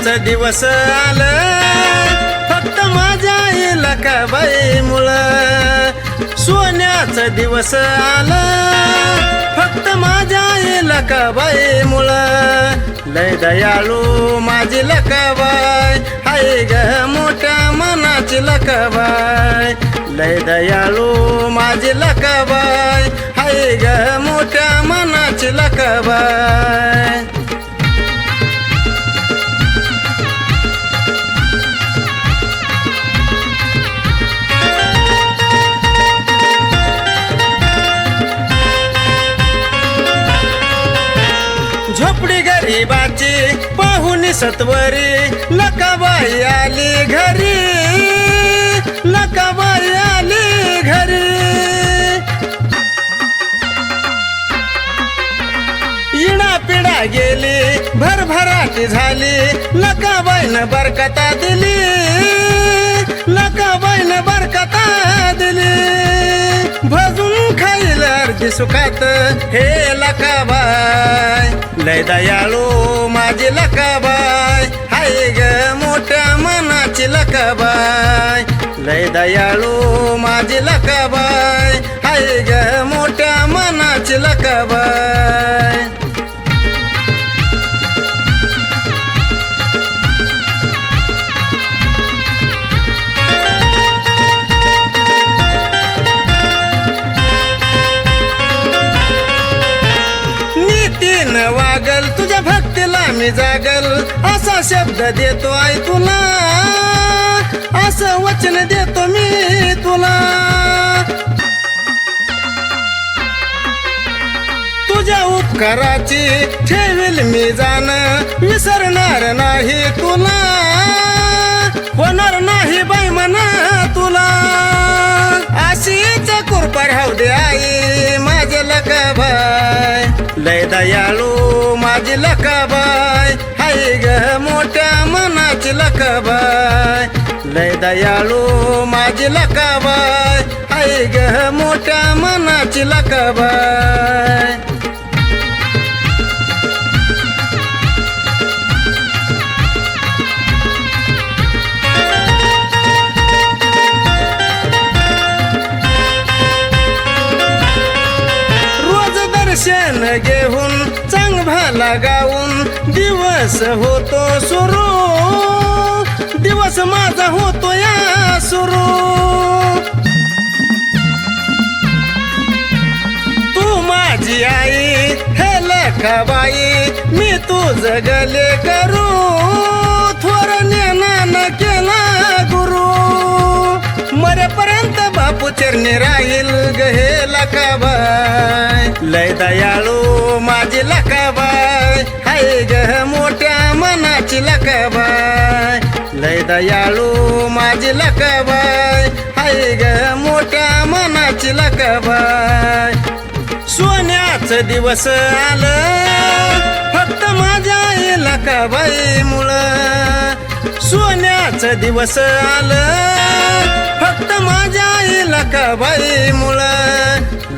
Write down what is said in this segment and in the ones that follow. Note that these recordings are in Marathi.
सोन्याचं दिवस आला. फक्त माझ्या लकाबाई मुळ. सोन्याचं दिवस आला. फक्त माझ्या लकाबाई मुळ. लय दयाळू माझी लकबाय हाय ग मोठ्या मनाची लकबाय लय दयाळू माझी लकबाय झोपडी गरीबाची पाहुणी सत्वरी लकाबाई आली घरी लकाबाई आली घरी. इणा पिडा गेली भरभराटी झाली लकाबाईनं बरकता दिली लकाबाईनं बरकता दिली. भजून खाईल अर्धी सुखात हे लकाबाई लय दयाळू माझी लकाबाय हाय ग मोठ्या मनाची लकाबाय लय दयाळू माझी लकाबाय हाय ग मोठ्या मनाची लकाबाय भक्तीला मी जागल असा शब्द देतो आई तुला. असं वचन देतो मी तुला. तुझ्या उपकाराची ठेवील मी जाण विसरणार नाही तुला. होणार नाही बाई म्हणा तुला. अशीच कृपा राहू दे आई माझं लका भाय लय दया मोठ्या मनाची लकाबाई लय दयाळू माझी लकाबाई हाय ग मोठ्या मनाची लकाबाई मन घेऊन चांग भाला गाऊन दिवस होतो सुरू. दिवस माझा होतो या सुरू. तू माझी आई हे लखाबाई मी तू जगले करू. थोर न केला गुरु. मरेपर्यंत बापू चरणी राहील ग हे दयाळू माझी लकबाय हाय ग मोठ्या मनाची लकबाय लय दयाळू माझी लकबाय हाय ग मोठ्या मनाची लकबाय सोन्याचं दिवस आलं फक्त माझ्या लकाबाई मुळ सोन्याचं दिवस आलं फक्त माझ्या लकाबाई मुळ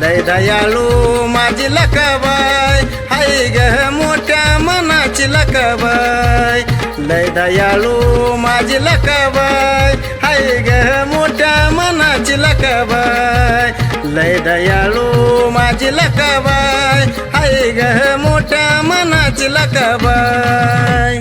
लय दयाळू माझी लकाबाई. हाय ग मोठ्या मनाची लकबाय लय दयाळू माझी लकबाय हाय ग मोठ्या मनाची लकबाय लय दयाळू माझी लकाबाई. हाय ग मोठ्या मनाची लकबाय